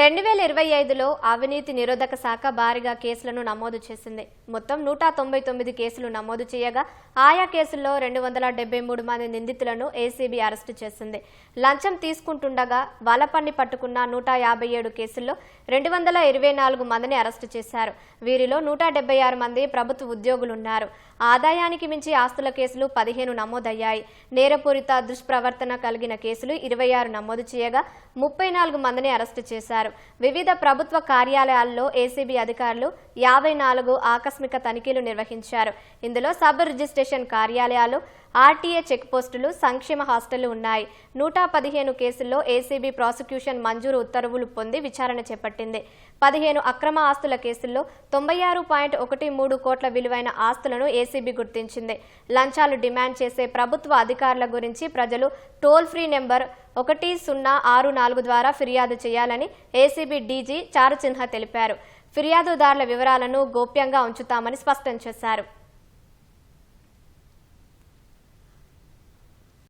రెండు వేల ఇరవై ఐదులో అవినీతి నిరోధక శాఖ భారీగా కేసులను నమోదు చేసింది. మొత్తం నూట తొంభై తొమ్మిది కేసులు నమోదు చేయగా ఆయా కేసుల్లో రెండు వందల డెబ్బై మూడు మంది నిందితులను ఏసీబీ అరెస్టు చేసింది. లంచం తీసుకుంటుండగా వలపన్ని పట్టుకున్న నూట యాభై ఏడు కేసుల్లో రెండు వందల ఇరవై నాలుగు మందిని అరెస్టు చేశారు. వీరిలో నూట డెబ్బై ఆరు మంది ప్రభుత్వ ఉద్యోగులున్నారు. ఆదాయానికి మించి ఆస్తుల కేసులు పదిహేను నమోదయ్యాయి. నేరపూరిత దుష్ప్రవర్తన కలిగిన కేసులు ఇరవై ఆరు నమోదు చేయగా ముప్పై నాలుగు మందిని అరెస్టు చేశారు. వివిధ ప్రభుత్వ కార్యాలయాల్లో ఏసీబీ అధికారులు యాభై నాలుగు ఆకస్మిక తనిఖీలు నిర్వహించారు. ఇందులో సబ్ రిజిస్ట్రేషన్ కార్యాలయాలు ఆర్టీఏ చెక్ పోస్టులు సంక్షేమ హాస్టళ్ళు ఉన్నాయి. నూట పదిహేను కేసుల్లో ఏసీబీ ప్రాసిక్యూషన్ మంజూరు ఉత్తర్వులు పొంది విచారణ చేపట్టింది. పదిహేను అక్రమ ఆస్తుల కేసుల్లో తొంభై ఆరు పాయింట్ ఒకటి మూడు కోట్ల విలువైన ఆస్తులను ఏసీబీ గుర్తించింది. లంచాలు డిమాండ్ చేసే ప్రభుత్వ అధికారుల గురించి ప్రజలు టోల్ ఫ్రీ నెంబర్ ఒకటి సున్నా ఆరు నాలుగు ద్వారా ఫిర్యాదు చేయాలని ఏసీబీ డీజీ చారుచిన్హ తెలిపారు. ఫిర్యాదుదారుల వివరాలను గోప్యంగా ఉంచుతామని స్పష్టం చేశారు.